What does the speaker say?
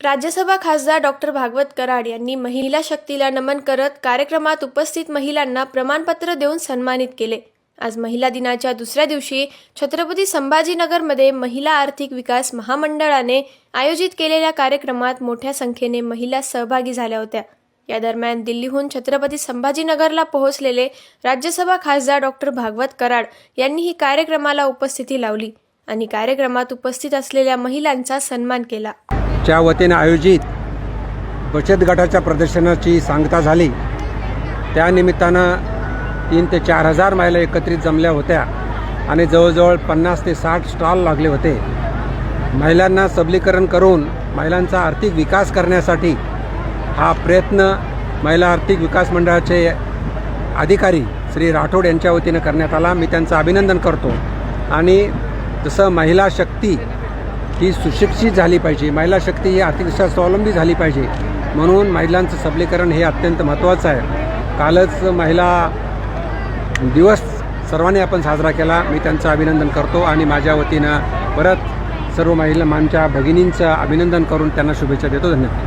राज्यसभा खासदार डॉक्टर भागवत कराड यांनी महिला शक्तीला नमन करत कार्यक्रमात उपस्थित महिलांना प्रमाणपत्र देऊन सन्मानित केले. आज महिला दिनाच्या दुसऱ्या दिवशी छत्रपती संभाजीनगरमध्ये महिला आर्थिक विकास महामंडळाने आयोजित केलेल्या कार्यक्रमात मोठ्या संख्येने महिला सहभागी झाल्या होत्या. या दरम्यान दिल्लीहून छत्रपती संभाजीनगरला पोहोचलेले राज्यसभा खासदार डॉक्टर भागवत कराड यांनी ही कार्यक्रमाला उपस्थिती लावली आणि कार्यक्रमात उपस्थित असलेल्या महिलांचा सन्मान केला. च्या वतीने आयोजित बचत गटाच्या प्रदर्शनाची सांगता झाली त्यानिमित्तानं तीन ते चार हजार महिला एकत्रित जमल्या होत्या आणि जवळजवळ पन्नास ते साठ स्टॉल लागले होते. महिलांना सबलीकरण करून महिलांचा आर्थिक विकास करण्यासाठी हा प्रयत्न महिला आर्थिक विकास मंडळाचे अधिकारी श्री राठोड यांच्या वतीनं करण्यात आला. मी त्यांचं अभिनंदन करतो. आणि जसं महिला शक्ती ही सुशिक्षित झाली पाहिजे. महिला शक्ती ही आर्थिकदृष्ट्या स्वावलंबी झाली पाहिजे. म्हणून महिलांचं सबलीकरण हे अत्यंत महत्त्वाचं आहे. कालच महिला दिवस सर्वांनी आपण साजरा केला. मी त्यांचं अभिनंदन करतो आणि माझ्या वतीनं परत सर्व महिला आमच्या भगिनींचं अभिनंदन करून त्यांना शुभेच्छा देतो. धन्यवाद.